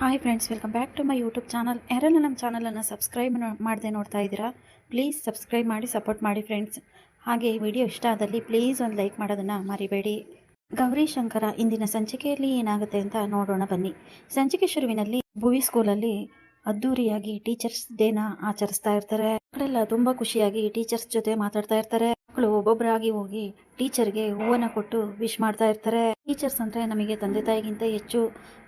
Hi friends welcome back to my YouTube channel ಯಾರೆಲ್ಲ ನಮ್ಮ ಚಾನಲನ್ನು ಸಬ್ಸ್ಕ್ರೈಬ್ ಮಾಡದೆ ನೋಡ್ತಾ ಇದ್ದೀರಾ ಪ್ಲೀಸ್ ಸಬ್ಸ್ಕ್ರೈಬ್ ಮಾಡಿ ಸಪೋರ್ಟ್ ಮಾಡಿ ಫ್ರೆಂಡ್ಸ್ ಹಾಗೆ ವಿಡಿಯೋ ಇಷ್ಟ ಆದಲ್ಲಿ ಪ್ಲೀಸ್ ಒಂದು ಲೈಕ್ ಮಾಡೋದನ್ನು ಮರಿಬೇಡಿ. ಗೌರಿ ಶಂಕರ, ಇಂದಿನ ಸಂಚಿಕೆಯಲ್ಲಿ ಏನಾಗುತ್ತೆ ಅಂತ ನೋಡೋಣ ಬನ್ನಿ. ಸಂಚಿಕೆ ಶುರುವಿನಲ್ಲಿ ಭುವಿ ಸ್ಕೂಲಲ್ಲಿ ಅದ್ದೂರಿಯಾಗಿ ಟೀಚರ್ಸ್ ಡೇನ ಆಚರಿಸ್ತಾ ಇರ್ತಾರೆ. ಮಕ್ಕಳೆಲ್ಲ ತುಂಬ ಖುಷಿಯಾಗಿ ಟೀಚರ್ಸ್ ಜೊತೆ ಮಾತಾಡ್ತಾ ಇರ್ತಾರೆ. ಮಕ್ಕಳು ಒಬ್ಬೊಬ್ಬರಾಗಿ ಹೋಗಿ ಟೀಚರ್ಗೆ ಹೂವನ್ನ ಕೊಟ್ಟು ವಿಶ್ ಮಾಡ್ತಾ ಇರ್ತಾರೆ. ಟೀಚರ್ಸ್ ಅಂದರೆ ನಮಗೆ ತಂದೆ ತಾಯಿಗಿಂತ ಹೆಚ್ಚು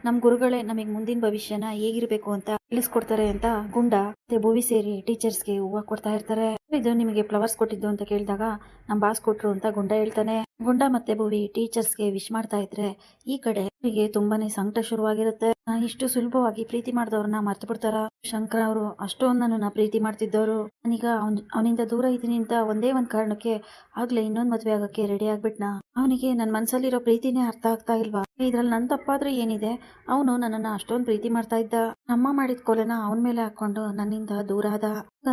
ನಮ್ಮ ಗುರುಗಳೇ ನಮಗೆ ಮುಂದಿನ ಭವಿಷ್ಯನ ಹೇಗಿರಬೇಕು ಅಂತ ತಿಳಿಸ್ಕೊಡ್ತಾರೆ ಅಂತ ಗುಂಡ ಮತ್ತೆ ಭೂವಿ ಸೇರಿ ಟೀಚರ್ಸ್ಗೆ ಹೂವು ಕೊಡ್ತಾ ಇರ್ತಾರೆ. ಇದು ನಿಮಗೆ ಫ್ಲವರ್ಸ್ ಕೊಟ್ಟಿದ್ದು ಅಂತ ಕೇಳಿದಾಗ ನಮ್ಮ ಬಾಸ್ ಕೊಟ್ರು ಅಂತ ಗುಂಡ ಹೇಳ್ತಾನೆ. ಗುಂಡ ಮತ್ತೆ ಭುವಿ ಟೀಚರ್ಸ್ಗೆ ವಿಶ್ ಮಾಡ್ತಾ ಇದ್ರೆ ಈ ಕಡೆ ಅವರಿಗೆ ತುಂಬಾನೇ ಸಂಕಟ ಶುರುವಾಗಿರುತ್ತೆ. ಇಷ್ಟು ಸುಲಭವಾಗಿ ಪ್ರೀತಿ ಮಾಡಿದವ್ರನ್ನ ಮರ್ತು ಬಿಡ್ತಾರ. ಶಂಕರ ಅವರು ಅಷ್ಟೊಂದು ನನ್ನನ್ನ ಪ್ರೀತಿ ಮಾಡ್ತಿದ್ದವರು. ನಾನೀಗ ಅವ್ನ್ ಅವನಿಂದ ದೂರ ಇದ್ದೀನಿ ಅಂತ ಒಂದೇ ಒಂದ್ ಕಾರಣಕ್ಕೆ ಆಗ್ಲೇ ಇನ್ನೊಂದ್ ಮದುವೆ ಆಗಕ್ಕೆ ರೆಡಿ ಆಗ್ಬಿಟ್ನ? ಅವನಿಗೆ ನನ್ನ ಮನ್ಸಲ್ಲಿರೋ ಪ್ರೀತಿನೇ ಅರ್ಥ ಆಗ್ತಾ ಇಲ್ವಾ? ಇದ್ರಲ್ಲಿ ನನ್ ತಪ್ಪಾದ್ರೆ ಏನಿದೆ? ಅವನು ನನ್ನನ್ನ ಅಷ್ಟೊಂದು ಪ್ರೀತಿ ಮಾಡ್ತಾ ಇದ್ದ. ಅಮ್ಮ ಮಾಡಿದ ಕೊಲೆನ ಅವನ ಮೇಲೆ ಹಾಕೊಂಡು ನನ್ನಿಂದ ದೂರ ಆದ.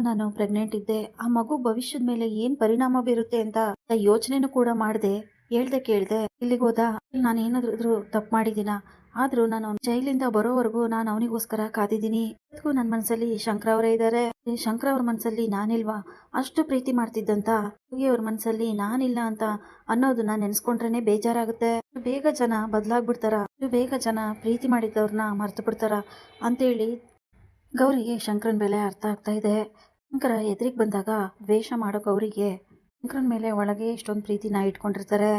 ನಾನು ಪ್ರೆಗ್ನೆಂಟ್ ಇದ್ದೆ. ಆ ಮಗು ಭವಿಷ್ಯದ ಮೇಲೆ ಏನ್ ಪರಿಣಾಮ ಬೀರುತ್ತೆ ಅಂತ ಯೋಚನೆನೂ ಕೂಡ ಮಾಡ್ದೆ. ಹೇಳ್ದೆ ಕೇಳ್ದೆ, ಇಲ್ಲಿಗೆ ಹೋದ. ನಾನು ಏನಾದ್ರೂ ತಪ್ಪು ಮಾಡಿದ್ದೀನ? ಆದ್ರೂ ನಾನು ಜೈಲಿಂದ ಬರೋವರೆಗೂ ನಾನು ಅವನಿಗೋಸ್ಕರ ಕಾದಿದ್ದೀನಿ. ಅದಕ್ಕೂ ನನ್ನ ಮನಸ್ಸಲ್ಲಿ ಶಂಕರ ಅವರೇ ಇದ್ದಾರೆ ಶಂಕರ ಅವ್ರ ಮನಸ್ಸಲ್ಲಿ ನಾನಿಲ್ವಾ? ಅಷ್ಟು ಪ್ರೀತಿ ಮಾಡ್ತಿದ್ದಂತ. ಅವ್ರ ಮನಸ್ಸಲ್ಲಿ ನಾನಿಲ್ಲ ಅಂತ ಅನ್ನೋದನ್ನ ನೆನೆಸ್ಕೊಂಡ್ರೇನೆ ಬೇಜಾರಾಗುತ್ತೆ. ಬೇಗ ಜನ ಬದಲಾಗ್ಬಿಡ್ತಾರ. ಬೇಗ ಜನ ಪ್ರೀತಿ ಮಾಡಿದ್ದವ್ರನ್ನ ಮರ್ತು ಬಿಡ್ತಾರ ಅಂತೇಳಿ ಗೌರಿಗೆ ಶಂಕರನ್ ಬೆಲೆ ಅರ್ಥ ಆಗ್ತಾ ಇದೆ. ಶಂಕರ ಎದುರಿಗೆ ಬಂದಾಗ ದ್ವೇಷ ಮಾಡೋ ಗೌರಿಗೆ ಶಂಕರನ್ ಮೇಲೆ ಒಳಗೆ ಇಷ್ಟೊಂದು ಪ್ರೀತಿನ ಇಟ್ಕೊಂಡಿರ್ತಾರೆ.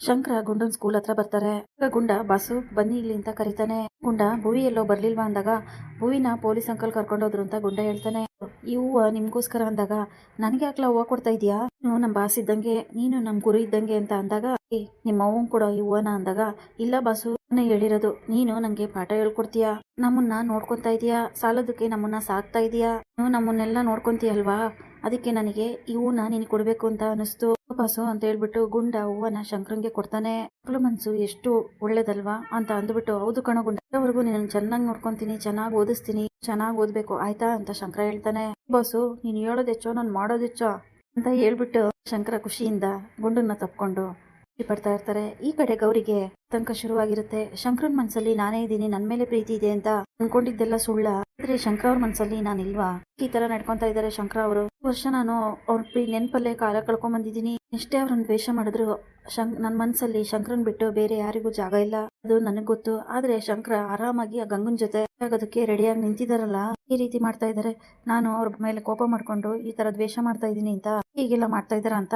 ಶಂಕರ ಗುಂಡನ್ ಸ್ಕೂಲ್ ಹತ್ರ ಬರ್ತಾರೆ. ಗುಂಡ ಬಾಸು ಬನ್ನಿ ಇಲ್ಲಿ ಅಂತ ಕರೀತಾನೆ. ಗುಂಡ ಭೂವಿ ಎಲ್ಲೋ ಬರ್ಲಿಲ್ವಾ ಅಂದಾಗ ಭೂವಿನ ಪೊಲೀಸ್ ಅಂಕಲ್ ಕರ್ಕೊಂಡೋದ್ರು ಅಂತ ಗುಂಡ ಹೇಳ್ತಾನೆ. ಈ ಹೂವ ನಿಮ್ಗೋಸ್ಕರ ಅಂದಾಗ ನನಗೆ ಹಾಕ್ಲ ಹೂವ ಕೊಡ್ತಾ ಇದೀಯಾ? ನೀವು ನಮ್ಮ ಬಾಸ್ ಇದ್ದಂಗೆ ನೀನು ನಮ್ಮ ಗುರು ಇದ್ದಂಗೆ ಅಂತ ಅಂದಾಗ "ಏ, ನಿಮ್ಮ ಅವ್ವನ್ ಕೂಡ ಈ ಹೂವನ ಅಂದಾಗ ಇಲ್ಲ ಬಾಸು ನಾನೇ ಹೇಳಿರೋದು ನೀನು ನಂಗೆ ಪಾಠ ಹೇಳ್ಕೊಡ್ತೀಯಾ? ನಮ್ಮನ್ನ ನೋಡ್ಕೊತಾ ಇದೀಯಾ? ಸಾಲದಕ್ಕೆ ನಮ್ಮನ್ನ ಸಾಕ್ತಾ ಇದೀಯಾ? ನೀವು ನಮ್ಮನ್ನೆಲ್ಲ ನೋಡ್ಕೊಂತೀಯಲ್ವಾ? ಅದಕ್ಕೆ ನನಗೆ ಈ ಹೂವನ್ನ ನಿನಗೆ ಕೊಡ್ಬೇಕು ಅಂತ ಅನಿಸ್ತು. ಬಾಸು ಅಂತ ಹೇಳ್ಬಿಟ್ಟು ಗುಂಡ ಹೂವನ ಶಂಕರಂಗೆ ಕೊಡ್ತಾನೆ. ಮಕ್ಕಳು ಮನ್ಸು ಎಷ್ಟು ಒಳ್ಳೇದಲ್ವಾ ಅಂತ ಅಂದ್ಬಿಟ್ಟು, ಹೌದು ಕಣ ಗುಂಡ ಅವರೆಗೂ ನೀನು ಚೆನ್ನಾಗಿ ನೋಡ್ಕೊಂತೀನಿ, ಚೆನ್ನಾಗಿ ಓದಿಸ್ತೀನಿ, ಚೆನ್ನಾಗಿ ಓದ್ಬೇಕು, ಆಯ್ತಾ? ಅಂತ ಶಂಕರ ಹೇಳ್ತಾನೆ. ಬಾಸು, ನೀನು ಹೇಳೋದು ಹೆಚ್ಚೋ ನಾನು ಮಾಡೋದೆಚ್ಚೋ ಅಂತ ಹೇಳ್ಬಿಟ್ಟು ಶಂಕರ ಖುಷಿಯಿಂದ ಗುಂಡನ್ನ ತಪ್ಕೊಂಡು ಪಡ್ತಾ ಇರ್ತಾರೆ. ಈ ಕಡೆ ಗೌರಿಗೆ ತನಕ ಶುರುವಾಗಿರುತ್ತೆ. ಶಂಕರನ್ ಮನ್ಸಲ್ಲಿ ನಾನೇ ಇದ್ದೀನಿ ನನ್ನ ಮೇಲೆ ಪ್ರೀತಿ ಇದೆ ಅಂತ ಅನ್ಕೊಂಡಿದ್ದೆಲ್ಲ ಸುಳ್ಳ. ಆದ್ರೆ ಶಂಕರ ಅವ್ರ ಮನ್ಸಲ್ಲಿ ನಾನಿಲ್ವಾ? ಈ ತರ ನಡ್ಕೊಂತಾ ಇದ್ದಾರೆ ಶಂಕರ ಅವರು. ವರ್ಷ ನಾನು ಅವ್ರ ನೆನ್ಪಲ್ಲೇ ಕಾಲ ಕಳ್ಕೊಂಡ್ ಬಂದಿದ್ದೀನಿ. ಎಷ್ಟೇ ಅವ್ರನ್ನ ದ್ವೇಷ ಮಾಡಿದ್ರು, ಶಂಕ್ ನನ್ನ ಮನ್ಸಲ್ಲಿ ಶಂಕರನ್ ಬಿಟ್ಟು ಬೇರೆ ಯಾರಿಗೂ ಜಾಗ ಇಲ್ಲ. ಅದು ನನಗ್ ಗೊತ್ತು. ಆದ್ರೆ ಶಂಕರ ಆರಾಮಾಗಿ ಆ ಗಂಗನ್ ಜೊತೆ ಆಗೋದಕ್ಕೆ ರೆಡಿಯಾಗಿ ನಿಂತಿದಾರಲ್ಲ. ಈ ರೀತಿ ಮಾಡ್ತಾ ಇದ್ದಾರೆ ನಾನು ಅವ್ರ ಮೇಲೆ ಕೋಪ ಮಾಡ್ಕೊಂಡು ಈ ತರ ದ್ವೇಷ ಮಾಡ್ತಾ ಇದ್ದೀನಿ ಅಂತ ಹೀಗೆಲ್ಲ ಮಾಡ್ತಾ ಇದಾರ ಅಂತ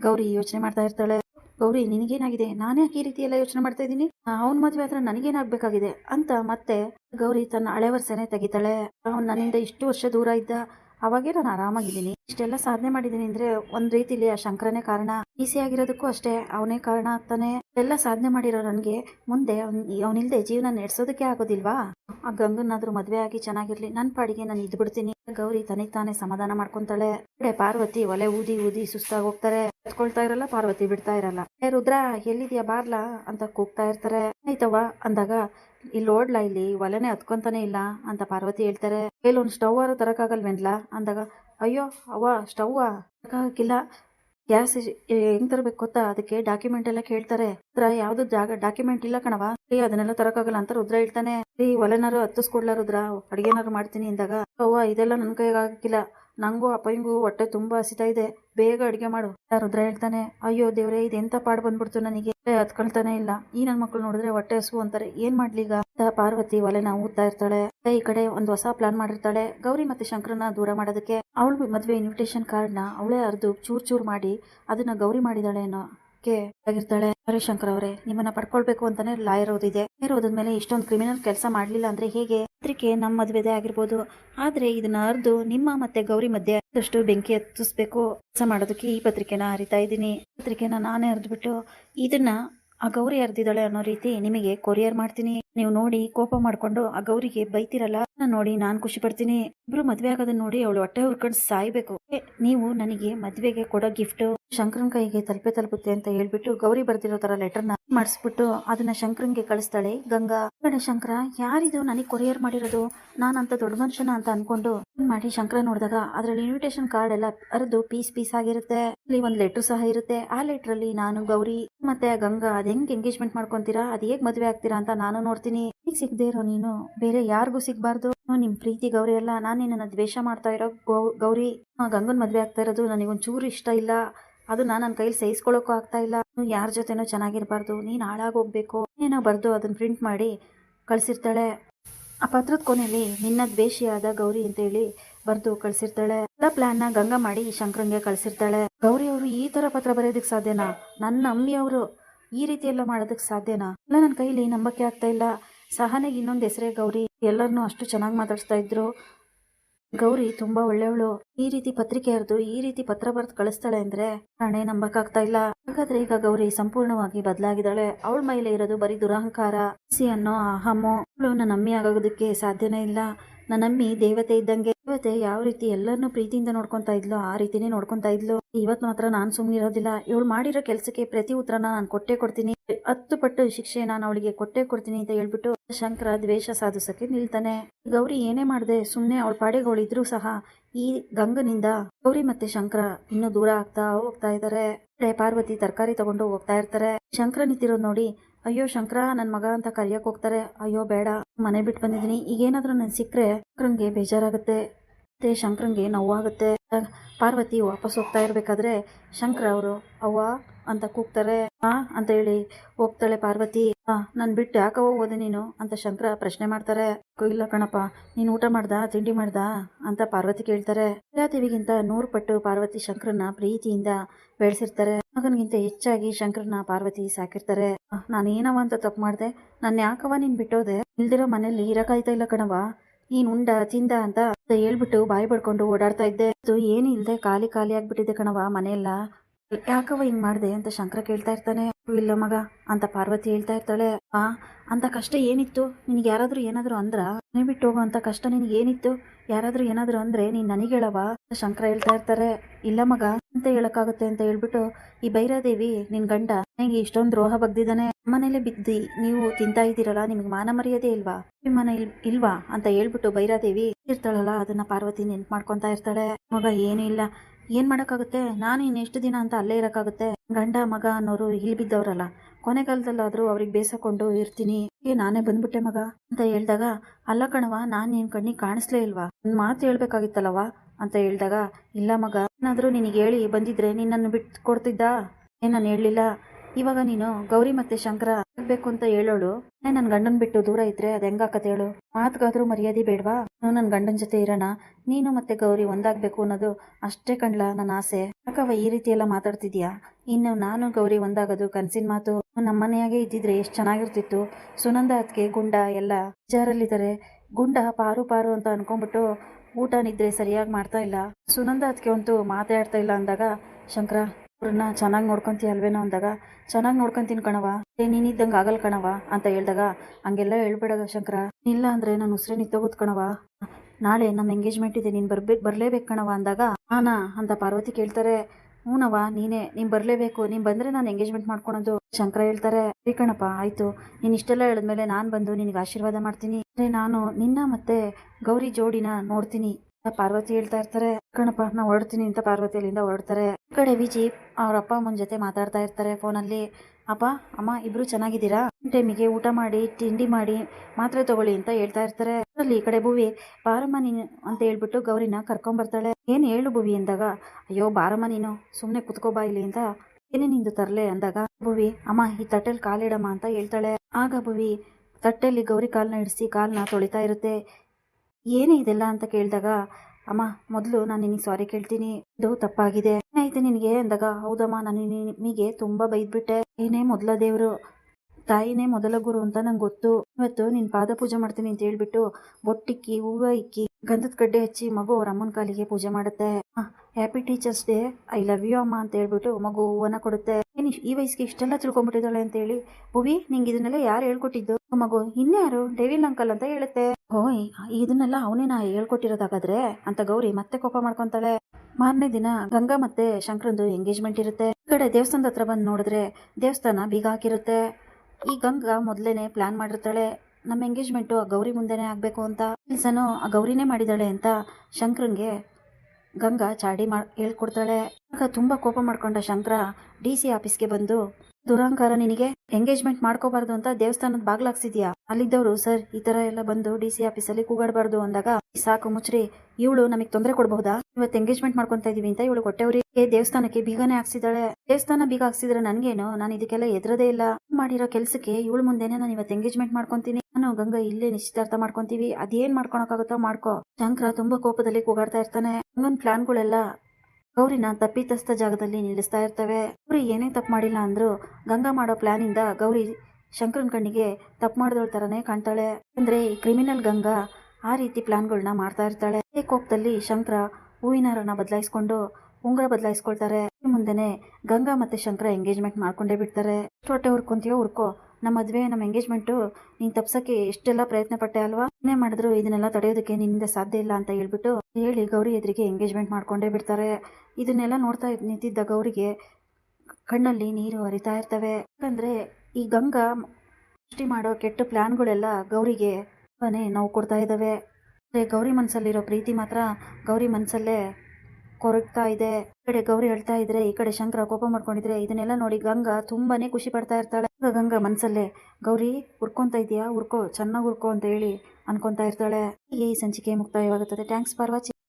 ಗೌರಿ ಯೋಚನೆ ಮಾಡ್ತಾ ಇರ್ತಾಳೆ. ಗೌರಿ, ನಿನಗೇನಾಗಿದೆ? ನಾನೇ ಈ ರೀತಿ ಎಲ್ಲ ಯೋಚನೆ ಮಾಡ್ತಾ ಇದ್ದೀನಿ? ಅವನ ಮದ್ವೆ ಆದ್ರೆ ನನಗೇನಾಗಬೇಕಾಗಿದೆ? ಅಂತ ಮತ್ತೆ ಗೌರಿ ತನ್ನ ಹಳೆ ವರ್ಷನೇ ತೆಗಿತಾಳೆ. ಅವ್ನು ನನ್ನಿಂದ ಇಷ್ಟು ವರ್ಷ ದೂರ ಇದ್ದ ಅವಾಗೇ ನಾನು ಆರಾಮಾಗಿದ್ದೀನಿ. ಇಷ್ಟೆಲ್ಲ ಸಾಧನೆ ಮಾಡಿದ್ದೀನಿ ಅಂದ್ರೆ ಒಂದ್ ರೀತಿಲಿ ಆ ಶಂಕರನೇ ಕಾರಣ. ಈಸಿ ಆಗಿರೋದಕ್ಕೂ ಅಷ್ಟೇ, ಅವನೇ ಕಾರಣ ಆಗ್ತಾನೆ. ಎಲ್ಲ ಸಾಧನೆ ಮಾಡಿರೋ ನನಗೆ ಮುಂದೆ ಅವನಿಲ್ದೆ ಜೀವನ ನಡೆಸೋದಕ್ಕೆ ಆಗೋದಿಲ್ವಾ? ಆ ಗಂಗನಾದ್ರೂ ಮದ್ವೆ ಆಗಿ ಚೆನ್ನಾಗಿರ್ಲಿ. ನನ್ನ ಪಾಡಿಗೆ ನಾನು ಇದ್ದು ಬಿಡ್ತೀನಿ. ಗೌರಿ ತನಿಗ್ ತಾನೇ ಸಮಾಧಾನ ಮಾಡ್ಕೊಂತಾಳೆ. ಕಡೆ ಪಾರ್ವತಿ ಒಲೆ ಊದಿ ಊದಿ ಸುಸ್ತಾಗಿ ಹೋಗ್ತಾರೆ. ಎತ್ಕೊಳ್ತಾ ಇರಲ್ಲ, ಪಾರ್ವತಿ ಬಿಡ್ತಾ ಇರಲ್ಲ. ರುದ್ರ, ಎಲ್ಲಿದ್ಯಾ ಬಾರ್ಲಾ? ಅಂತ ಕೂಗ್ತಾ ಇರ್ತಾರೆ. ಆಯ್ತವ ಅಂದಾಗ ಇಲ್ಲಿ ಓಡ್ಲಾ ಇಲ್ಲಿ ಒಲೆನೆ ಹತ್ಕೊಂತಾನೆ ಇಲ್ಲ ಅಂತ ಪಾರ್ವತಿ ಹೇಳ್ತಾರೆ. ಒಂದು ಸ್ಟವ್ ಆರು ತರಕಾಗಲ್ವೇನ್ಲ ಅಂದಾಗ, ಅಯ್ಯೋ, ಅವ್ವ, ಸ್ಟವ್ ತರಕಾಗಿಲ್ಲ ಗ್ಯಾಸ್ ಹೆಂಗ್ ತರಬೇಕು ಗೊತ್ತಾ? ಅದಕ್ಕೆ ಡಾಕ್ಯುಮೆಂಟ್ ಎಲ್ಲ ಕೇಳ್ತಾರೆ. ಹತ್ರ ಯಾವ್ದು ಜಾಗ ಡಾಕ್ಯುಮೆಂಟ್ ಇಲ್ಲ ಕಣವ ಅದನ್ನೆಲ್ಲ ತರಕಾಗಲ್ಲ ಅಂತ ರುದ್ರ ಹೇಳ್ತಾನೆ. ಈ ಒಲೆನಾರು ಹತ್ತಿಸ್ಕೊಡ್ಲಾರುದ್ರ ಅಡಿಗೆನಾರು ಮಾಡ್ತೀನಿ ಅಂದಾಗ, ಅವ್ವ, ಇದೆಲ್ಲ ನನ್ ಕೈಗೆ ಆಗಕ್ಕಿಲ್ಲ ನಂಗೂ ಅಪ್ಪಂಗೂ ಹೊಟ್ಟೆ ತುಂಬಾ ಹಸಿತಾ ಇದೆ. ಬೇಗ ಅಡುಗೆ ಮಾಡು. ರುದ್ರ ಹೇಳ್ತಾನೆ. ಅಯ್ಯೋ ದೇವ್ರೆ, ಇದೆಂತ ಪಾಡ್ ಬಂದ್ಬಿಡ್ತು ನನಗೆ. ಹತ್ಕೊಳ್ತಾನೆ ಇಲ್ಲ. ಈ ನನ್ನ ಮಕ್ಕಳು ನೋಡಿದ್ರೆ ಹೊಟ್ಟೆ ಹಸು ಅಂತಾರೆ. ಏನ್ ಮಾಡ್ಲಿಗ ಪಾರ್ವತಿ ಒಲೆನ ಊದ್ತಾ ಇರ್ತಾಳೆ. ಈ ಕಡೆ ಒಂದು ಹೊಸ ಪ್ಲಾನ್ ಮಾಡಿರ್ತಾಳೆ. ಗೌರಿ ಮತ್ತೆ ಶಂಕರನ ದೂರ ಮಾಡೋದಕ್ಕೆ ಅವಳು ಮದ್ವೆ ಇನ್ವಿಟೇಷನ್ ಕಾರ್ಡ್ನ ಅವಳೇ ಅರ್ದು ಚೂರ್ ಚೂರ್ ಮಾಡಿ ಅದನ್ನ ಗೌರಿ ಮಾಡಿದಾಳೆ ಅನ್ನೋ ಕೆ ಆಗಿರ್ತಾಳೆ. ಹರಿಶಂಕರ್ ಅವರೇ, ನಿಮ್ಮನ್ನ ಪಡ್ಕೊಳ್ಬೇಕು ಅಂತಾನೆ ಲಾಯರ್ ಓದಿದೆ. ಲಾಯರ್ ಓದಿದ್ಮೇಲೆ ಇಷ್ಟೊಂದು ಕ್ರಿಮಿನಲ್ ಕೆಲಸ ಮಾಡ್ಲಿಲ್ಲ ಅಂದ್ರೆ ಹೇಗೆ? ಪತ್ರಿಕೆ ನಮ್ಮ ಮದುವೆದೆ ಆಗಿರ್ಬೋದು. ಆದ್ರೆ ಇದನ್ನ ಅರ್ದು ನಿಮ್ಮ ಮತ್ತೆ ಗೌರಿ ಮಧ್ಯೆ ಆದಷ್ಟು ಬೆಂಕಿ ಹತ್ತಿಸ್ಬೇಕು. ಕೆಲಸ ಮಾಡೋದಕ್ಕೆ ಈ ಪತ್ರಿಕೆನ ಹರಿತಾ ಇದ್ದೀನಿ. ಪತ್ರಿಕೆನ ನಾನೇ ಅರ್ದ್ಬಿಟ್ಟು ಇದನ್ನ ಆ ಗೌರಿ ಅರ್ದಿದ್ದಾಳೆ ಅನ್ನೋ ರೀತಿ ನಿಮಗೆ ಕೊರಿಯರ್ ಮಾಡ್ತೀನಿ. ನೀವು ನೋಡಿ ಕೋಪ ಮಾಡ್ಕೊಂಡು, ಆ ಗೌರಿಗೆ ಬೈತಿರಲ್ಲ ನೋಡಿ ನಾನ್ ಖುಷಿ ಪಡ್ತೀನಿ. ಇಬ್ರು ಮದ್ವೆ ಆಗೋದನ್ನ ನೋಡಿ ಅವಳು ಹೊಟ್ಟೆ ಹುರ್ಕೊಂಡು ಸಾಯ್ಬೇಕು. ನೀವು ನನಗೆ ಮದ್ವೆಗೆ ಕೊಡೋ ಗಿಫ್ಟ್ ಶಂಕರನ್ ಕೈಗೆ ತಲುಪೆ ತಲುಪುತ್ತೆ ಅಂತ ಹೇಳ್ಬಿಟ್ಟು ಗೌರಿ ಬರ್ದಿರೋ ತರ ಲೆಟರ್ನ ಮಾಡಿಸ್ಬಿಟ್ಟು ಅದನ್ನ ಶಂಕರನ್ಗೆ ಕಳಿಸ್ತಾಳೆ ಗಂಗಾ. ಕಡೆ ಶಂಕರ, ಯಾರಿದು ನನಗೆ ಕೊರಿಯರ್ ಮಾಡಿರೋದು? ನಾನಂತ ದೊಡ್ಡ ಮನುಷ್ಯನ ಅಂತ ಅನ್ಕೊಂಡು ಮಾಡಿ ಶಂಕರ ನೋಡಿದಾಗ ಅದ್ರಲ್ಲಿ ಇನ್ವಿಟೇಷನ್ ಕಾರ್ಡ್ ಎಲ್ಲ ಅರ್ದು ಪೀಸ್ ಪೀಸ್ ಆಗಿರುತ್ತೆ. ಇಲ್ಲಿ ಒಂದ್ ಲೆಟರ್ ಸಹ ಇರುತ್ತೆ. ಆ ಲೆಟರ್ ಅಲ್ಲಿ ನಾನು ಗೌರಿ ಮತ್ತೆ ಗಂಗಾ ಅದ್ ಹೆಂಗ್ ಎಂಗೇಜ್ಮೆಂಟ್ ಮಾಡ್ಕೊಂತೀರಾ? ಅದ್ ಹೇಗ್ ಮದ್ವೆ ಆಗ್ತೀರಾ ಅಂತ ನಾನು ನೋಡ್ತಾ ಮಾಡ್ತೀನಿ. ಈಗ ಸಿಗದೆ ಇರೋ ನೀನು. ಬೇರೆ ಯಾರಿಗೂ ಸಿಗಬಾರ್ದು. ನಿಮ್ಮ ಪ್ರೀತಿ, ಗೌರಿ ಅಲ್ಲ ನಾನು ನಿನ್ನನ್ನು ದ್ವೇಷ ಮಾಡ್ತಾ ಇರೋ ಗೌ, ಗೌರಿ. ಗಂಗನ ಮದುವೆ ಆಗ್ತಾ ಇರೋದು ನನಗೊಂಚೂರು ಇಷ್ಟ ಇಲ್ಲ. ಅದು ನಾನು ನನ್ನ ಕೈಲಿ ಸಹಿಸ್ಕೊಳ್ಳೋಕ್ಕೂ ಆಗ್ತಾ ಇಲ್ಲ. ಯಾರ ಜೊತೆನೂ ಚೆನ್ನಾಗಿರಬಾರ್ದು. ನೀನು ಹಾಳಾಗೋಗ್ಬೇಕು ಏನೋ ಬರೆದು ಅದನ್ನು ಪ್ರಿಂಟ್ ಮಾಡಿ ಕಳಿಸಿರ್ತಾಳೆ. ಆ ಪತ್ರದ ಕೊನೆಯಲ್ಲಿ ನಿನ್ನ ದ್ವೇಷಿಯಾದ ಗೌರಿ ಅಂತೇಳಿ ಬರೆದು ಕಳಿಸಿರ್ತಾಳೆ. ಎಲ್ಲ ಪ್ಲಾನ್ನ ಗಂಗಾ ಮಾಡಿ ಶಂಕರಂಗೆ ಕಳಿಸಿರ್ತಾಳೆ. ಗೌರಿ ಅವರು ಈ ಥರ ಪತ್ರ ಬರೆಯೋದಕ್ಕೆ ಸಾಧ್ಯನಾ? ನನ್ನ ಅಮ್ಮಿ ಅವರು. ಈ ರೀತಿ ಎಲ್ಲ ಮಾಡೋದಕ್ಕೆ ಸಾಧ್ಯನಾ? ಇಲ್ಲ ನನ್ನ ಕೈಲಿ ನಂಬಕ್ಕೆ ಆಗ್ತಾ ಇಲ್ಲ. ಸಹನೆಗೆ ಇನ್ನೊಂದು ಹೆಸರೇ ಗೌರಿ. ಎಲ್ಲರನ್ನೂ ಅಷ್ಟು ಚೆನ್ನಾಗಿ ಮಾತಾಡಿಸ್ತಾ ಇದ್ರು. ಗೌರಿ ತುಂಬಾ ಒಳ್ಳೆಯವಳು ಈ ರೀತಿ ಪತ್ರಿಕೆ ಹರಿದು ಈ ರೀತಿ ಪತ್ರ ಬರೆದು ಕಳಿಸ್ತಾಳೆ ಅಂದ್ರೆ ನಾನೇ ನಂಬಕ್ಕಾಗ್ತಾ ಇಲ್ಲ. ಹಾಗಾದ್ರೆ ಈಗ ಗೌರಿ ಸಂಪೂರ್ಣವಾಗಿ ಬದಲಾಗಿದ್ದಾಳೆ. ಅವಳ ಮೈಲೆ ಇರೋದು ಬರೀ ದುರಹಂಕಾರ ಸಿ ಅನ್ನೋ ಅಹಮೋ. ಅವಳು ನನ್ನ ಅಮ್ಮಿ ಆಗೋದಕ್ಕೆ ಸಾಧ್ಯನೇ ಇಲ್ಲ. ನನ್ನ ಅಮ್ಮಿ ದೇವತೆ ಇದ್ದಂಗೆ ದೇವತೆ ಯಾವ ರೀತಿ ಎಲ್ಲರನ್ನೂ ಪ್ರೀತಿಯಿಂದ ನೋಡ್ಕೊತಾ ಇದ್ಲು, ಆ ರೀತಿನೇ ನೋಡ್ಕೊತಾ ಇದ್ಲು. ಇವತ್ ಮಾತ್ರ ನಾನು ಸುಮ್ಮನೆ ಇರೋದಿಲ್ಲ. ಇವಳು ಮಾಡಿರೋ ಕೆಲಸಕ್ಕೆ ಪ್ರತಿ ಉತ್ತರನ ನಾನು ಕೊಟ್ಟೆ ಕೊಡ್ತೀನಿ. ಹತ್ತು ಪಟ್ಟು ಶಿಕ್ಷೆ ನಾನು ಅವಳಿಗೆ ಕೊಟ್ಟೆ ಕೊಡ್ತೀನಿ ಅಂತ ಹೇಳ್ಬಿಟ್ಟು ಶಂಕರ ದ್ವೇಷ ಸಾಧಿಸಕ್ಕೆ ನಿಲ್ತಾನೆ. ಗೌರಿ ಏನೇ ಮಾಡಿದೆ ಸುಮ್ಮನೆ ಅವಳ ಪಾಡಿಗೆ ಅವಳು ಸಹ ಈ ಗಂಗನಿಂದ ಗೌರಿ ಮತ್ತೆ ಶಂಕರ ಇನ್ನು ದೂರ ಆಗ್ತಾ ಹೋಗ್ತಾ ಇದಾರೆ. ಪಾರ್ವತಿ ತರಕಾರಿ ತಗೊಂಡು ಹೋಗ್ತಾ ಇರ್ತಾರೆ. ಶಂಕರ ನಿಂತಿರೋದು ನೋಡಿ ಅಯ್ಯೋ ಶಂಕರ ನನ್ನ ಮಗ ಅಂತ ಕರಿಯಕ್ ಹೋಗ್ತಾರೆ. ಅಯ್ಯೋ ಬೇಡ, ಮನೆ ಬಿಟ್ಟು ಬಂದಿದ್ದೀನಿ. ಈಗೇನಾದ್ರೂ ನಾನು ಸಿಕ್ಕರೆ, ಶಂಕರಂಗೆ ಬೇಜಾರಾಗುತ್ತೆ. ಮತ್ತೆ ಶಂಕರಂಗೆ ನೋವಾಗುತ್ತೆ. ಪಾರ್ವತಿ ವಾಪಸ್ ಹೋಗ್ತಾ ಇರ್ಬೇಕಾದ್ರೆ ಶಂಕರ ಅವರು, ಅವ್ವ ಅಂತ ಕೂಗ್ತಾರೆ. ಆ, ಅಂತ ಹೇಳಿ ಹೋಗ್ತಾಳೆ ಪಾರ್ವತಿ. ಆ, ನನ್ ಬಿಟ್ಟು ಯಾಕೆ ಹೋಗೋದೆ ನೀನು? ಅಂತ ಶಂಕರ ಪ್ರಶ್ನೆ ಮಾಡ್ತಾರೆ. ಇಲ್ಲ ಕಣಪ್ಪ, ನೀನು ಊಟ ಮಾಡ್ದ, ತಿಂಡಿ ಮಾಡ್ದ? ಅಂತ ಪಾರ್ವತಿ ಕೇಳ್ತಾರೆ. ದೇವಿಗಿಂತ ನೂರು ಪಟ್ಟು ಪಾರ್ವತಿ ಶಂಕರನ್ನ ಪ್ರೀತಿಯಿಂದ ಬೆಳೆಸಿರ್ತಾರೆ. ಮಗನಿಗಿಂತ ಹೆಚ್ಚಾಗಿ ಶಂಕರನ್ನ ಪಾರ್ವತಿ ಸಾಕಿರ್ತಾರೆ. ನಾನೇನವ ಅಂತ ತಪ್ಪು ಮಾಡ್ದೆ? ನನ್ನ ಯಾಕವ ನೀನ್ ಬಿಟ್ಟೋದೆ? ಇಲ್ದಿರೋ ಮನೇಲಿ ಇರಕಾಯ್ತಾ ಇಲ್ಲ ಕಣವ ನೀನ್ ಉಂಡ, ತಿಂದ ಅಂತ ಹೇಳ್ಬಿಟ್ಟು ಬಾಯಿ ಬಡ್ಕೊಂಡು ಓಡಾಡ್ತಾ ಇದ್ದೆ. ಅದು ಏನು ಇಲ್ದೆ ಖಾಲಿ ಖಾಲಿ ಆಗ್ಬಿಟ್ಟಿದೆ ಕಣವ ಮನೆಯೆಲ್ಲ. ಯಾಕವ ಹಿಂಗ್ ಮಾಡ್ದೆ ಅಂತ ಶಂಕರ ಕೇಳ್ತಾ ಇರ್ತಾನೆ. ಇಲ್ಲ ಮಗ, ಅಂತ ಪಾರ್ವತಿ ಹೇಳ್ತಾ ಇರ್ತಾಳೆ. ಆ, ಅಂತ ಕಷ್ಟ ಏನಿತ್ತು? ನಿನಗೆ ಯಾರಾದರೂ ಏನಾದರೂ ಅಂದ್ರ? ಮನೆ ಬಿಟ್ಟು ಹೋಗೋ ಅಂತ ಕಷ್ಟ ನಿನಗೆ ಏನಿತ್ತು? ಯಾರಾದರೂ ಏನಾದರೂ ಅಂದ್ರೆ ನೀನು ನನಗೆ ಹೇಳವ ಶಂಕರ ಹೇಳ್ತಾ ಇರ್ತಾರೆ. ಇಲ್ಲ ಮಗ ಅಂತ ಹೇಳಕ್ಕಾಗುತ್ತೆ ಅಂತ ಹೇಳ್ಬಿಟ್ಟು, ಈ ಭೈರಾದೇವಿ ನಿನ್ ಗಂಡ ನನಗೆ ಇಷ್ಟೊಂದು ದ್ರೋಹ ಬಗ್ದಿದ್ದಾನೆ. ಮನೇಲೆ ಬಿದ್ದಿ, ನೀವು ತಿಂತಾ ಇದ್ದೀರಲ್ಲ, ನಿಮಗೆ ಮಾನ ಮರ್ಯಾದೆ ಇಲ್ವಾ? ಅಭಿಮಾನ ಇಲ್, ಇಲ್ವಾ? ಅಂತ ಹೇಳ್ಬಿಟ್ಟು ಭೈರಾದೇವಿ ಇರ್ತಾಳಲ್ಲ ಅದನ್ನ ಪಾರ್ವತಿ ನೆನ್ಪು ಮಾಡ್ಕೊಂತ ಇರ್ತಾಳೆ. ಮಗ, ಏನೂ ಇಲ್ಲ. ಏನ್ ಮಾಡಕ್ಕಾಗುತ್ತೆ? ನಾನು ಇನ್ನೆಷ್ಟು ದಿನ ಅಂತ ಅಲ್ಲೇ ಇರಕ್ಕಾಗುತ್ತೆ? ಗಂಡ, ಮಗ ಅನ್ನೋರು ಇಲ್ಲಿ ಬಿದ್ದವ್ರಲ್ಲ. ಕೊನೆಗಾಲದಲ್ಲಾದ್ರೂ ಅವ್ರಿಗೆ ಬೇಸಕೊಂಡು ಇರ್ತೀನಿ. ಏ, ನಾನೇ ಬಂದ್ಬಿಟ್ಟೆ ಮಗ ಅಂತ ಹೇಳ್ದಾಗ, ಅಲ್ಲ ಕಣವ ನಾನ್ ನಿನ್ ಕಣ್ಣಿಗೆ ಕಾಣಿಸ್ಲೇ ಇಲ್ವಾ? ಒಂದ್ ಮಾತು ಹೇಳ್ಬೇಕಾಗಿತ್ತಲ್ಲವ ಅಂತ ಹೇಳ್ದಾಗ, ಇಲ್ಲ ಮಗ, ಏನಾದ್ರೂ ನಿನಗೆ ಹೇಳಿ ಬಂದಿದ್ರೆ ನಿನ್ನನ್ನು ಬಿಟ್ಟು ಕೊಡ್ತಿದ್ದ? ನಾನು ಹೇಳಲಿಲ್ಲ. ಇವಾಗ ನೀನು ಗೌರಿ ಮತ್ತೆ ಶಂಕರ ಆಗ್ಬೇಕು ಅಂತ ಹೇಳೋಳು. ನನ್ನ ಗಂಡನ್ ಬಿಟ್ಟು ದೂರ ಇದ್ರೆ ಅದ್ ಹೆಂಗಾಕತ್ ಹೇಳು? ಮಾತ್ಗಾದ್ರೂ ಮರ್ಯಾದೆ ಬೇಡ್ವಾ? ನಾನು ನನ್ನ ಗಂಡನ ಜೊತೆ ಇರೋಣ ನೀನು ಮತ್ತೆ ಗೌರಿ ಒಂದಾಗ್ಬೇಕು ಅನ್ನೋದು ಅಷ್ಟೇ ಕಂಡ್ಲ ನನ್ನ ಆಸೆ. ಯಾಕವ ಈ ರೀತಿ ಎಲ್ಲ ಮಾತಾಡ್ತಿದ್ಯಾ? ಇನ್ನು ನಾನು ಗೌರಿ ಒಂದಾಗೋದು ಕನ್ಸಿನ ಮಾತು. ನಮ್ಮ ಮನೆಯಾಗೆ ಇದ್ದಿದ್ರೆ ಎಷ್ಟು ಚೆನ್ನಾಗಿರ್ತಿತ್ತು. ಸುನಂದ ಅತ್ಗೆ ಗುಂಡ ಎಲ್ಲ ಜಾರಲ್ಲಿದ್ದಾರೆ ಗುಂಡ ಪಾರು ಪಾರು ಅಂತ ಅನ್ಕೊಂಡ್ಬಿಟ್ಟು ಊಟ ನಿದ್ರೆ ಸರಿಯಾಗಿ ಮಾಡ್ತಾ ಇಲ್ಲ. ಸುನಂದ ಅದಕ್ಕೆ ಅಂತೂ ಮಾತಾಡ್ತಾ ಇಲ್ಲ ಅಂದಾಗ, ಶಂಕರ ಅವ್ರನ್ನ ಚೆನ್ನಾಗಿ ನೋಡ್ಕೊಂತೀಯ ಅಲ್ವೇನೋ ಅಂದಾಗ, ಚೆನ್ನಾಗಿ ನೋಡ್ಕೊಂತೀನಿ ಕಣವ ಏ ನೀನಿದ್ದಂಗೆ ಆಗಲ್ ಕಣವ ಅಂತ ಹೇಳ್ದಾಗ, ಹಂಗೆಲ್ಲ ಹೇಳ್ಬೇಡ ಶಂಕರ. ಇಲ್ಲ ಅಂದ್ರೆ ನಾನು ಉಸಿರೇ ನಿಂತೋಗುತ್ ಕಣವ ನಾಳೆ ನಮ್ಮ ಎಂಗೇಜ್ಮೆಂಟ್ ಇದೆ, ನೀನು ಬರ್ಬೇಕು ಬರಲೇಬೇಕು ಕಣವ ಅಂದಾಗ, ಹಾನಾ, ಅಂತ ಪಾರ್ವತಿ ಕೇಳ್ತಾರೆ. ಹ್ಞೂನವ ನೀನೇ, ನೀನು ಬರಲೇಬೇಕು. ನೀನು ಬಂದ್ರೆ ನಾನು ಎಂಗೇಜ್ಮೆಂಟ್ ಮಾಡ್ಕೊಳೋದು. ಶಂಕರ ಹೇಳ್ತಾರೆ, ಸರಿ ಕಣಪ್ಪ, ಆಯಿತು. ನೀನು ಇಷ್ಟೆಲ್ಲ ಹೇಳಿದ್ಮೇಲೆ ನಾನು ಬಂದು ನಿನಗೆ ಆಶೀರ್ವಾದ ಮಾಡ್ತೀನಿ. ಅಂದ್ರೆ ನಾನು ನಿನ್ನ ಮತ್ತೆ ಗೌರಿ ಜೋಡಿನ ನೋಡ್ತೀನಿ. ಪಾರ್ವತಿ ಹೇಳ್ತಾ ಇರ್ತಾರೆ. ಕಣಪ್ಪ ನಾ ಹೊರಡ್ತೀನಿ ಅಂತ ಪಾರ್ವತಿ ಅಲ್ಲಿಂದ ಹೊರಡ್ತಾರೆ. ಈ ಕಡೆ ವಿಜಿ ಅವ್ರ ಅಪ್ಪ ಅಮ್ಮನ ಜೊತೆ ಮಾತಾಡ್ತಾ ಇರ್ತಾರೆ ಫೋನಲ್ಲಿ. ಅಪ್ಪ, ಅಮ್ಮ, ಇಬ್ರು ಚೆನ್ನಾಗಿದ್ದೀರಾ? ಟೈಮಿಗೆ ಊಟ ಮಾಡಿ, ತಿಂಡಿ ಮಾಡಿ ಮಾತ್ರೆ ತಗೊಳ್ಳಿ ಅಂತ ಹೇಳ್ತಾ ಇರ್ತಾರೆ. ಅಲ್ಲಿ ಈ ಕಡೆ ಭುವಿ, ಬಾರಮ್ಮ ನೀನು ಅಂತ ಹೇಳ್ಬಿಟ್ಟು ಗೌರಿನ ಕರ್ಕೊಂಬರ್ತಾಳೆ ಏನು ಹೇಳು ಭುವಿ ಅಂದಾಗ, ಅಯ್ಯೋ ಬಾರಮ್ಮ ನೀನು ಸುಮ್ಮನೆ ಕುತ್ಕೋಬಾ ಇಲ್ಲಿ ಅಂತ ಏನೇ ನಿಂದು ತರಲೆ ಅಂದಾಗ ಭುವಿ, ಅಮ್ಮ ಈ ತಟ್ಟೆಲಿ ಕಾಲಿಡಮ್ಮ ಅಂತ ಹೇಳ್ತಾಳೆ. ಆಗ ಭುವಿ ತಟ್ಟೆಯಲ್ಲಿ ಗೌರಿ ಕಾಲ್ನ ಇಡಿಸಿ ಕಾಲ್ನ ತೊಳಿತಾ ಇರುತ್ತೆ. ಏನೇ ಇದೆಲ್ಲ ಅಂತ ಕೇಳಿದಾಗ, ಅಮ್ಮ, ಮೊದಲು ನಾನು ನಿನಗೆ ಸಾರಿ ಕೇಳ್ತೀನಿ. ಇದು ತಪ್ಪಾಗಿದೆ. ಏನಾಯ್ತು ನಿನಗೆ? ಅಂದಾಗ, ಹೌದಮ್ಮ, ನಾನು ನಿಮಗೆ ತುಂಬ ಬೈದ್ಬಿಟ್ಟೆ. ಏನೇ ಮೊದಲ ದೇವರು. ತಾಯಿನೇ ಮೊದಲ ಗುರು ಅಂತ ನಂಗೆ ಗೊತ್ತು. ಇವತ್ತು ನಿನ್ನ ಪಾದ ಪೂಜೆ ಮಾಡ್ತೀನಿ ಅಂತ ಹೇಳ್ಬಿಟ್ಟು, ಬೊಟ್ಟಿಕ್ಕಿ, ಹೂವ ಇಕ್ಕಿ ಗಂಧದ ಕಡ್ಡೆ ಹಚ್ಚಿ ಮಗು ಅವ್ರ ಅಮ್ಮನ ಕಾಲಿಗೆ ಪೂಜೆ ಮಾಡುತ್ತೆ. Happy teachers day I love you ಅಮ್ಮ ಅಂತ ಹೇಳ್ಬಿಟ್ಟು ಮಗು ಹೂವನ್ನ ಕೊಡುತ್ತೆ. ಏನು ಈ ವಯಸ್ಸಿಗೆ ಇಷ್ಟೆಲ್ಲ ತಿಳ್ಕೊಂಡ್ಬಿಟ್ಟಿದ್ದಾಳೆ ಅಂತ ಹೇಳಿ, ಭುವಿ, ನಿಂಗೆ ಇದನ್ನೆಲ್ಲ ಯಾರು ಹೇಳ್ಕೊಟ್ಟಿದ್ದು? ಮಗು ಇನ್ಯಾರು ಡೇವಿಲ್ ಅಂಕಲ್ ಅಂತ ಹೇಳುತ್ತೆ. ಓಯ್, ಇದನ್ನೆಲ್ಲ ಅವನೇನಾ ಹೇಳ್ಕೊಟ್ಟಿರೋದಾಗಾದ್ರೆ? ಅಂತ ಗೌರಿ ಮತ್ತೆ ಕೋಪ ಮಾಡ್ಕೊಂತಾಳೆ. ಮಾರನೇ ದಿನ ಗಂಗಾ ಮತ್ತೆ ಶಂಕರಂದು ಎಂಗೇಜ್ಮೆಂಟ್ ಇರುತ್ತೆ. ಈ ಕಡೆ ದೇವಸ್ಥಾನದ ಹತ್ರ ಬಂದು ನೋಡಿದ್ರೆ ದೇವಸ್ಥಾನ ಬೀಗ ಹಾಕಿರುತ್ತೆ. ಈ ಗಂಗಾ ಮೊದಲೇನೆ ಪ್ಲಾನ್ ಮಾಡಿರ್ತಾಳೆ. ನಮ್ಮ ಎಂಗೇಜ್ಮೆಂಟು ಆ ಗೌರಿ ಮುಂದೆನೇ ಆಗಬೇಕು ಅಂತ ಕೆಲಸನೂ ಆ ಗೌರಿನೇ ಮಾಡಿದಾಳೆ ಅಂತ ಶಂಕರಂಗೆ ಗಂಗಾ ಚಾಡಿ ಮಾ ಹೇಳ್ಕೊಡ್ತಾಳೆ. ಆಗ ತುಂಬ ಕೋಪ ಮಾಡ್ಕೊಂಡ ಶಂಕರ ಡಿ ಸಿ ಆಫೀಸ್ಗೆ ಬಂದು ದುರಾಂಕಾರ ನಿನಗೆ ಎಂಗೇಜ್ಮೆಂಟ್ ಮಾಡ್ಕೋಬಾರ್ದು ಅಂತ ದೇವಸ್ಥಾನದ ಬಾಗ್ಲಾಗ್ಸಿದ್ಯಾ? ಅಲ್ಲಿದ್ದವರು, ಸರ್, ಈ ತರ ಎಲ್ಲ ಬಂದು ಡಿ ಸಿ ಆಫೀಸಲ್ಲಿ ಕೂಗಾಡಬಾರ್ದು ಅಂದಾಗ ಸಾಕು ಮುಚ್ಚ್ರಿ ಇವಳು ನಮಗ್ ತೊಂದರೆ ಕೊಡಬಹುದಾ? ಇವತ್ತು ಎಂಗೇಜ್ಮೆಂಟ್ ಮಾಡ್ಕೊಂತ ಇದೀವಿ ಅಂತ ಇವಳು ಏ, ದೇವಸ್ಥಾನಕ್ಕೆ ಬೀಗನೇ ಹಾಕ್ಸಿದಾಳೆ ದೇವಸ್ಥಾನ ಬೀಗ ಹಾಕ್ಸಿದ್ರೆ ನನ್ಗೇನು? ನಾನು ಇದಕ್ಕೆಲ್ಲ ಎದ್ರದೇ ಇಲ್ಲ. ಮಾಡಿರೋ ಕೆಲ್ಸಕ್ಕೆ ಇವಳು ಮುಂದೆನೆ ನಾನು ಇವತ್ತು ಎಂಗೇಜ್ಮೆಂಟ್ ಮಾಡ್ಕೊಂತೀನಿ. ನಾನು ಗಂಗಾ ಇಲ್ಲೇ ನಿಶ್ಚಿತಾರ್ಥ ಮಾಡ್ಕೊಂತೀವಿ. ಅದೇನ್ ಮಾಡ್ಕೊಳಕಾಗುತ್ತೋ ಮಾಡ್ಕೋ. ಶಂಕರ ತುಂಬಾ ಕೋಪದಲ್ಲಿ ಕೂಗಾಡ್ತಾ ಇರ್ತಾನೆ. ಹಂಗನ್ ಪ್ಲಾನ್ಗಳೆಲ್ಲ ಗೌರಿನ ತಪ್ಪಿತಸ್ಥ ಜಾಗದಲ್ಲಿ ನಿಲ್ಲಿಸ್ತಾ ಇರ್ತವೆ. ಗೌರಿ ಏನೇ ತಪ್ಪು ಮಾಡಿಲ್ಲ ಅಂದ್ರು ಗಂಗಾ ಮಾಡೋ ಪ್ಲಾನ್ ಇಂದ ಗೌರಿ ಶಂಕರನ್ ಕಣ್ಣಿಗೆ ತಪ್ಪು ಮಾಡಿದವಳ ತರನೇ ಕಾಣ್ತಾಳೆ. ಅಂದ್ರೆ ಈ ಕ್ರಿಮಿನಲ್ ಗಂಗಾ ಆ ರೀತಿ ಪ್ಲಾನ್ಗಳನ್ನ ಮಾಡ್ತಾ ಇರ್ತಾಳೆ. ಅದೇ ಕೋಪದಲ್ಲಿ ಶಂಕರ ಹೂವಿನ ಹಾರನ ಬದಲಾಯಿಸ್ಕೊಂಡು ಉಂಗುರ ಬದಲಾಯಿಸ್ಕೊಳ್ತಾರೆ. ಮುಂದೆನೆ ಗಂಗಾ ಮತ್ತೆ ಶಂಕರ ಎಂಗೇಜ್ಮೆಂಟ್ ಮಾಡ್ಕೊಂಡೇ ಬಿಡ್ತಾರೆ. ಎಷ್ಟು ಹೊಟ್ಟೆ ಹುರ್ಕೊಂತೀಯೋ ಹುರ್ಕೋ ನಮ್ಮ ಮದುವೆ, ನಮ್ಮ ಎಂಗೇಜ್ಮೆಂಟು ನೀನು ತಪ್ಸಕ್ಕೆ ಎಷ್ಟೆಲ್ಲ ಪ್ರಯತ್ನ ಪಟ್ಟೆ ಅಲ್ವಾ? ಏನೇ ಮಾಡಿದ್ರು ಇದನ್ನೆಲ್ಲ ತಡೆಯೋದಕ್ಕೆ ನಿನ್ನಿಂದ ಸಾಧ್ಯ ಇಲ್ಲ ಅಂತ ಹೇಳ್ಬಿಟ್ಟು ಹೇಳಿ ಗೌರಿ ಎದುರಿಗೆ ಎಂಗೇಜ್ಮೆಂಟ್ ಮಾಡ್ಕೊಂಡೇ ಬಿಡ್ತಾರೆ. ಇದನ್ನೆಲ್ಲ ನೋಡ್ತಾ ನಿಂತಿದ್ದ ಗೌರಿಗೆ ಕಣ್ಣಲ್ಲಿ ನೀರು ಹರಿತಾ ಇರ್ತವೆ. ಯಾಕಂದ್ರೆ ಈ ಗಂಗಾ ಸೃಷ್ಟಿ ಮಾಡೋ ಕೆಟ್ಟ ಪ್ಲಾನ್ಗಳೆಲ್ಲ ಗೌರಿಗೆ ತುಂಬಾನೇ ನೋವು ಕೊಡ್ತಾ ಇದ್ದಾವೆ ಆದರೆ ಗೌರಿ ಮನಸ್ಸಲ್ಲಿರೋ ಪ್ರೀತಿ ಮಾತ್ರ ಗೌರಿ ಮನಸ್ಸಲ್ಲೇ ಕೊರಗ್ತಾ ಇದೆ. ಈ ಕಡೆ ಗೌರಿ ಹೇಳ್ತಾ ಇದ್ರೆ, ಈ ಕಡೆ ಶಂಕರ ಕೋಪ ಮಾಡ್ಕೊಂಡಿದ್ರೆ, ಇದನ್ನೆಲ್ಲ ನೋಡಿ ಗಂಗಾ ತುಂಬಾನೇ ಖುಷಿ ಪಡ್ತಾ ಇರ್ತಾಳೆ. ಗಂಗಾ ಮನಸ್ಸಲ್ಲೇ ಗೌರಿ ಉರ್ಕೊಂತ ಇದೆಯಾ? ಹುರ್ಕೋ ಚೆನ್ನಾಗಿ ಹುರ್ಕೋ ಅಂತ ಹೇಳಿ ಅನ್ಕೊಂತಾ ಇರ್ತಾಳೆ. ಈ ಸಂಚಿಕೆ ಮುಕ್ತಾಯವಾಗುತ್ತದೆ. Thanks for watching.